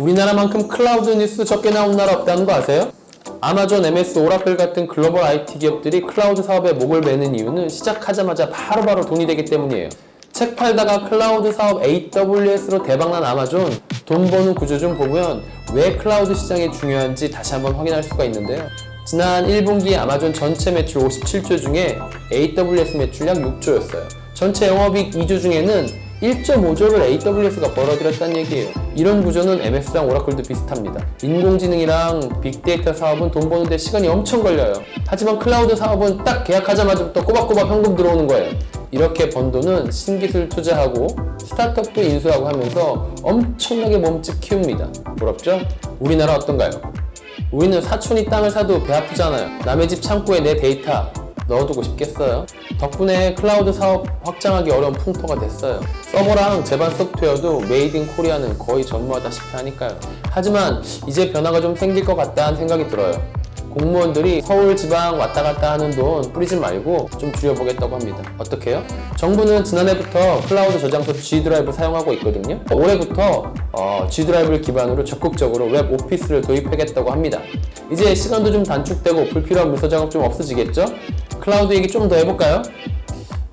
우리나라만큼 클라우드 뉴스 적게 나온 나라 없다는 거 아세요? 아마존, MS, 오라클 같은 글로벌 IT 기업들이 클라우드 사업에 목을 매는 이유는 시작하자마자 바로바로 돈이 되기 때문이에요. 책 팔다가 클라우드 사업 AWS로 대박난 아마존 돈 버는 구조 좀 보면 왜 클라우드 시장이 중요한지 다시 한번 확인할 수가 있는데요. 지난 1분기 아마존 전체 매출 57조 중에 AWS 매출량 6조였어요. 전체 영업이익 2조 중에는 1.5조를 AWS가 벌어들였다는 얘기예요. 이런 구조는 MS랑 오라클도 비슷합니다. 인공지능이랑 빅데이터 사업은 돈 버는데 시간이 엄청 걸려요. 하지만 클라우드 사업은 딱 계약하자마자부터 꼬박꼬박 현금 들어오는 거예요. 이렇게 번 돈은 신기술 투자하고 스타트업도 인수하고 하면서 엄청나게 몸집 키웁니다. 부럽죠? 우리나라 어떤가요? 우리는 사촌이 땅을 사도 배 아프잖아요. 남의 집 창고에 내 데이터 넣어두고 싶겠어요? 덕분에 클라우드 사업 확장하기 어려운 풍토가 됐어요. 서버랑 제반 소프트웨어도 메이드 인 코리아는 거의 전무하다시피 하니까요. 하지만 이제 변화가 좀 생길 것 같다는 생각이 들어요. 공무원들이 서울 지방 왔다 갔다 하는 돈 뿌리지 말고 좀 줄여보겠다고 합니다. 어떻게요? 정부는 지난해부터 클라우드 저장소 G 드라이브 사용하고 있거든요. 올해부터 어, G 드라이브를 기반으로 적극적으로 웹 오피스를 도입하겠다고 합니다. 이제 시간도 좀 단축되고 불필요한 문서 작업 좀 없어지겠죠? 클라우드 얘기 좀 더 해볼까요?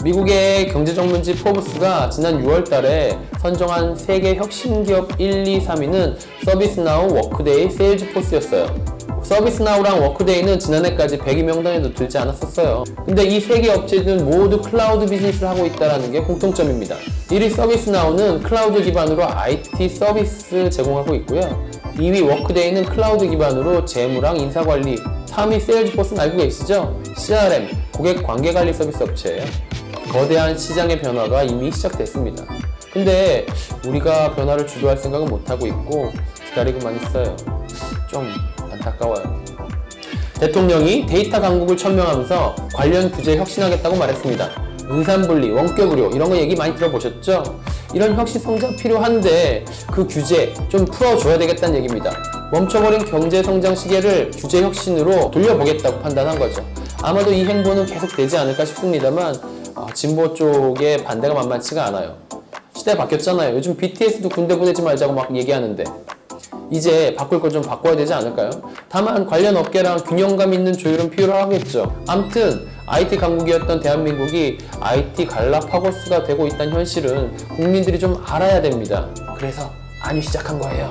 미국의 경제전문지 포브스가 지난 6월 달에 선정한 세계 혁신 기업 1, 2, 3위는 서비스나우, 워크데이, 세일즈포스였어요. 서비스나우랑 워크데이는 지난해까지 100위 명단에도 들지 않았었어요. 근데 이 세 개 업체들은 모두 클라우드 비즈니스를 하고 있다는 게 공통점입니다. 1위 서비스나우는 클라우드 기반으로 IT 서비스 제공하고 있고요. 2위 워크데이는 클라우드 기반으로 재무랑 인사관리, 3위 세일즈포스는 알고 계시죠? CRM, 고객 관계관리 서비스 업체예요. 거대한 시장의 변화가 이미 시작됐습니다. 근데 우리가 변화를 주도할 생각은 못하고 있고 기다리고만 있어요. 좀 안타까워요. 대통령이 데이터 강국을 천명하면서 관련 규제 혁신하겠다고 말했습니다. 은산분리, 원격의료 이런 거 얘기 많이 들어보셨죠? 이런 혁신 성장 필요한데 그 규제 좀 풀어줘야 되겠다는 얘기입니다. 멈춰버린 경제 성장 시계를 규제 혁신으로 돌려보겠다고 판단한 거죠. 아마도 이 행보는 계속되지 않을까 싶습니다만 어, 진보 쪽의 반대가 만만치가 않아요. 시대 바뀌었잖아요. 요즘 BTS도 군대 보내지 말자고 막 얘기하는데 이제 바꿀 걸 좀 바꿔야 되지 않을까요? 다만 관련 업계랑 균형감 있는 조율은 필요하겠죠. 암튼 IT 강국이었던 대한민국이 IT 갈라파고스가 되고 있다는 현실은 국민들이 좀 알아야 됩니다. 그래서 안이 시작한 거예요.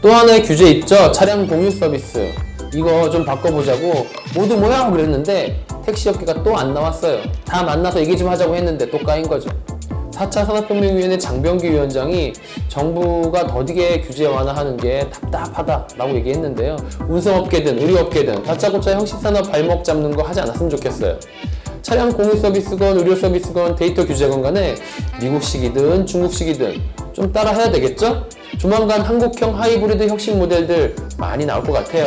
또 하나의 규제 있죠. 차량 공유 서비스. 이거 좀 바꿔보자고 모두 뭐야 그랬는데 택시 업계가 또 안 나왔어요. 다 만나서 얘기 좀 하자고 했는데 또 까인 거죠. 4차 산업혁명위원회 장병기 위원장이 정부가 더디게 규제 완화하는 게 답답하다라고 얘기했는데요. 운송업계든 의료업계든 다짜고짜 형식산업 발목 잡는 거 하지 않았으면 좋겠어요. 차량 공유 서비스건 의료 서비스건 데이터 규제건 간에 미국식이든 중국식이든 좀 따라 해야 되겠죠? 조만간 한국형 하이브리드 혁신 모델들 많이 나올 것 같아요.